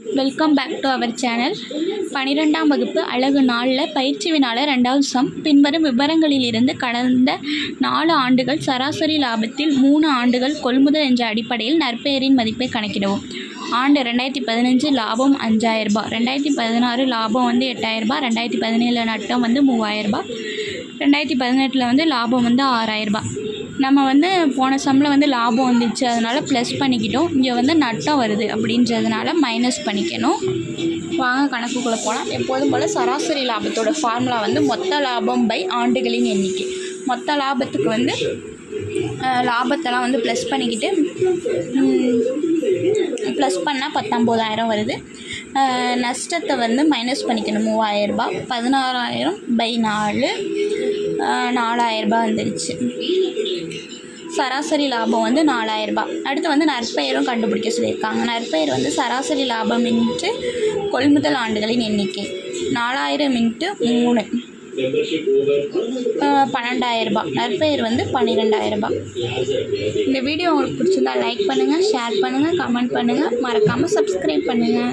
Welcome back to our channel பன்னிரெண்டாம் வகுப்பு அழகு நாளில் பயிற்சி வினால ரெண்டாவது சம். பின்வரும் விவரங்களிலிருந்து கடந்த நாலு ஆண்டுகள் சராசரி லாபத்தில் மூணு ஆண்டுகள் கொள்முதல் என்ற அடிப்படையில் நற்பெயரின் மதிப்பை கணக்கிடவும். ஆண்டு ரெண்டாயிரத்தி பதினஞ்சு லாபம் அஞ்சாயிரரூபா ரெண்டாயிரத்தி பதினாறு லாபம் வந்து எட்டாயிரரூபா ரெண்டாயிரத்தி பதினேழு நட்டம் வந்து மூவாயிரரூபா ரெண்டாயிரத்தி பதினெட்டில் வந்து லாபம் வந்து ஆறாயிரரூபா நம்ம வந்து போன சம்மில் வந்து லாபம் வந்துச்சு. அதனால் ப்ளஸ் பண்ணிக்கிட்டோம். இங்கே வந்து நட்டம் வருது அப்படின்றதுனால மைனஸ் பண்ணிக்கணும். வாங்க கணக்குக்குள்ளே போகலாம் எப்போதும் போல் சராசரி லாபத்தோட ஃபார்முலா வந்து மொத்த லாபம் பை ஆண்டுகளின் எண்ணிக்கை. மொத்த லாபத்துக்கு வந்து லாபத்தெல்லாம் வந்து ப்ளஸ் பண்ணிக்கிட்டு ப்ளஸ் பண்ணால் பத்தொம்போதாயிரம் வருது. நஷ்டத்தை வந்து மைனஸ் பண்ணிக்கணும். மூவாயிரரூபா பதினாறாயிரம் பை நாலு. நாலாயிரரூபா வந்துருச்சு. சராசரி லாபம் வந்து நாலாயிரரூபா. அடுத்து வந்து நற்பெயரும் கண்டுபிடிக்க சொல்லியிருக்காங்க. நற்பெயர் வந்து சராசரி லாபம் இன்ட்டு கொள்முதல் ஆண்டுகளின் எண்ணிக்கை. நாலாயிரம் இன்ட்டு மூணு. பன்னெண்டாயிரரூபா. நற்பெயர் வந்து பன்னிரெண்டாயிரரூபா. இந்த வீடியோ உங்களுக்கு பிடிச்சிருந்தா லைக் பண்ணுங்கள் ஷேர் பண்ணுங்கள் கமெண்ட் பண்ணுங்கள் மறக்காமல் சப்ஸ்கிரைப் பண்ணுங்கள்